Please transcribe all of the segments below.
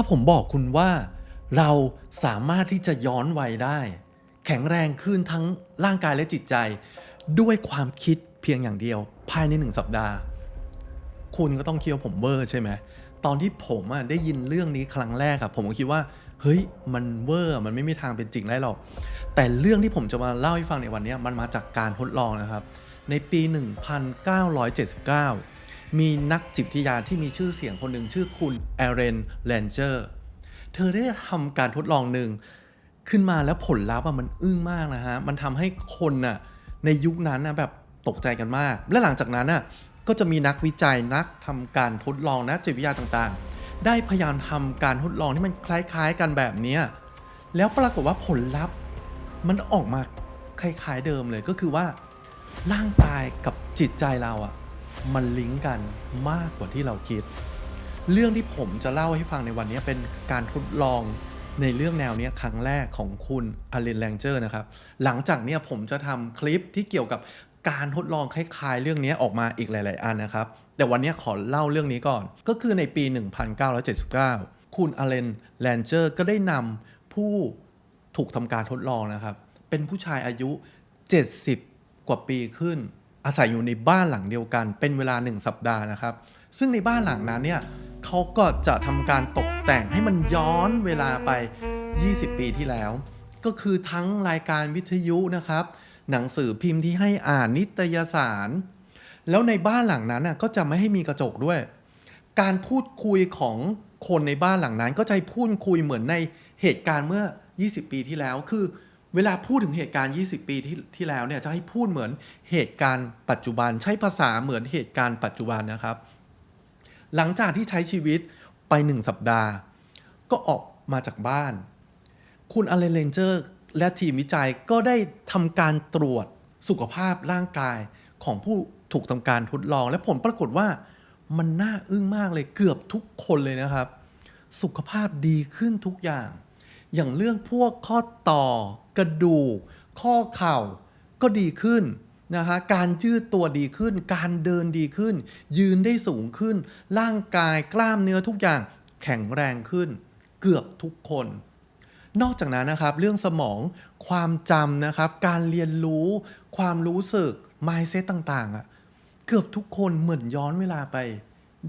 ถ้าผมบอกคุณว่าเราสามารถที่จะย้อนวัยได้ แข็งแรงขึ้นทั้งร่างกายและจิตใจ ด้วยความคิดเพียงอย่างเดียว ภายในหนึ่งสัปดาห์ คุณก็ต้องคิดว่าผมเวอร์ใช่ไหมตอนที่ผมอะได้ยินเรื่องนี้ครั้งแรกอะผมก็คิดว่า เฮ้ยมันเวอร์มันไม่มีทางเป็นจริงได้หรอก แต่เรื่องที่ผมจะมาเล่าให้ฟังในวันนี้มันมาจากการทดลองนะครับ ในปี 1979 มีนักจิตวิทยาที่มีชื่อเสียงคนหนึ่งชื่อคุณแอเรนแลนเจอร์เธอได้ทำการทดลองหนึ่งขึ้นมาแล้วผลลัพธ์มันอึ้งมากนะฮะ มันทำให้คนน่ะในยุคนั้นนะแบบตกใจกันมาก และหลังจากนั้นน่ะก็จะมีนักวิจัยนักทำการทดลองนักจิตวิทยาต่างๆ ได้พยายามทำการทดลองที่มันคล้ายๆกันแบบนี้แล้วปรากฏว่าผลลัพธ์มันออกมาคล้ายๆเดิมเลยก็คือว่าร่างกายกับจิตใจเราอะ่ะ มันลิงก์กันมากกว่าที่เราคิด เรื่องที่ผมจะเล่าให้ฟังในวันนี้เป็นการทดลองในเรื่องแนวนี้ครั้งแรกของคุณอเลนแลงเจอร์นะครับ หลังจากนี้ผมจะทำคลิปที่เกี่ยวกับการทดลองคล้ายๆ เรื่องนี้ออกมาอีกหลาย ๆ อันนะครับ แต่วันนี้ขอเล่าเรื่องนี้ก่อน ก็คือในปี 1979 คุณอเลนแลนเจอร์ก็ได้นำผู้ถูกทำการทดลองนะครับ เป็นผู้ชายอายุ 70 กว่าปีขึ้น อาศัยอยู่ในบ้านหลังเดียวกัน เป็นเวลา 1 สัปดาห์นะครับ ซึ่งในบ้านหลังนั้นเนี่ยเขาก็จะทำการตกแต่งให้มันย้อนเวลาไป 20 ปีที่แล้ว ก็คือทั้งรายการวิทยุนะครับ หนังสือพิมพ์ที่ให้อ่านนิตยสาร แล้วในบ้านหลังนั้นน่ะก็จะไม่ให้มีกระจกด้วย การพูดคุยของคนในบ้านหลังนั้น ก็จะพูดคุยเหมือนในเหตุการณ์เมื่อ 20 ปีที่แล้วคือ เวลาพูดถึงเหตุการณ์ 20 ปีที่ที่แล้วเนี่ยจะให้พูดเหมือนเหตุการณ์ปัจจุบัน ใช้ภาษาเหมือนเหตุการณ์ปัจจุบันนะครับ หลังจากที่ใช้ชีวิตไปหนึ่งสัปดาห์ ก็ออกมาจากบ้าน คุณอเลนเลนเจอร์และทีมวิจัยก็ได้ทำการตรวจสุขภาพร่างกายของผู้ถูกทำการทดลอง และผลปรากฏว่ามันน่าอึ้งมากเลยเกือบทุกคนเลยนะครับ สุขภาพดีขึ้นทุกอย่าง อย่างเรื่องพวกข้อต่อ กระดูก ข้อเข่าก็ดีขึ้นนะฮะการยืดตัวดีขึ้น การเดินดีขึ้น ยืนได้สูงขึ้น ร่างกายกล้ามเนื้อทุกอย่างแข็งแรงขึ้น เกือบทุกคน นอกจากนั้นนะครับ เรื่องสมองความจำนะครับ การเรียนรู้ ความรู้สึก mindset ต่างๆอะ่ะเกือบทุกคนเหมือนย้อนเวลาไป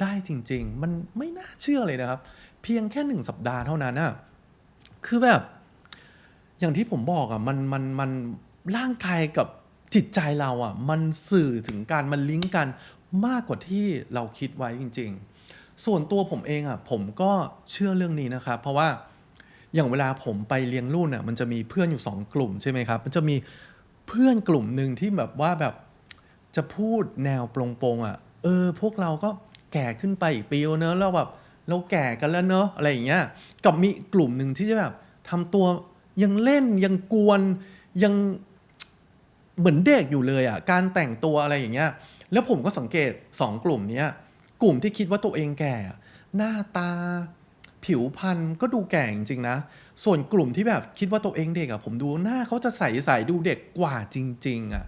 ได้จริง ๆ มันไม่น่าเชื่อเลยนะครับ เพียงแค่หนึ่งสัปดาห์เท่านั้นอะคือแบบ อย่างที่ผมบอกอะมันมันมันร่างกายกับจิตใจเราอะมันสื่อถึงการมันลิงก์กันมากกว่าที่เราคิดไว้จริง ๆ ส่วนตัวผมเองอะผมก็เชื่อเรื่องนี้นะครับเพราะว่าอย่างเวลาผมไปเลี้ยงรุ่นอะมันจะมีเพื่อนอยู่สองกลุ่มใช่ไหมครับมันจะมีเพื่อนกลุ่มหนึ่งที่แบบว่าแบบจะพูดแนวปรงๆอะเออ พวกเราก็แก่ขึ้นไปอีกปีเนอะแล้วแบบเราแก่กันแล้วเนอะอะไรอย่างเงี้ยกับมีกลุ่มหนึ่งที่จะแบบทำตัว ยังเล่นยังกวนยังเหมือนเด็กอยู่เลยอะการแต่งตัวอะไรอย่างเงี้ย แล้วผมก็สังเกตสองกลุ่มเนี้ยกลุ่มที่คิดว่าตัวเองแก่ หน้าตา ผิวพรรณก็ดูแก่จริงๆนะ ส่วนกลุ่มที่แบบคิดว่าตัวเองเด็กอะผมดูหน้าเขาจะใสๆดูเด็กกว่าจริง ๆอะ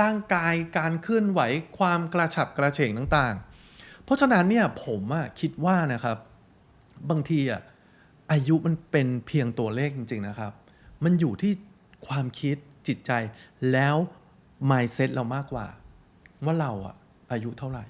ร่างกายการเคลื่อนไหวความกระฉับกระเฉงต่างๆ เพราะฉะนั้นเนี่ยผมอะคิดว่านะครับ บางทีอะอายุมันเป็นเพียงตัวเลขจริง ๆนะครับ มันอยู่ที่ความคิดจิตใจแล้ว mindset เรามากกว่า ว่าเราอะอายุเท่าไหร่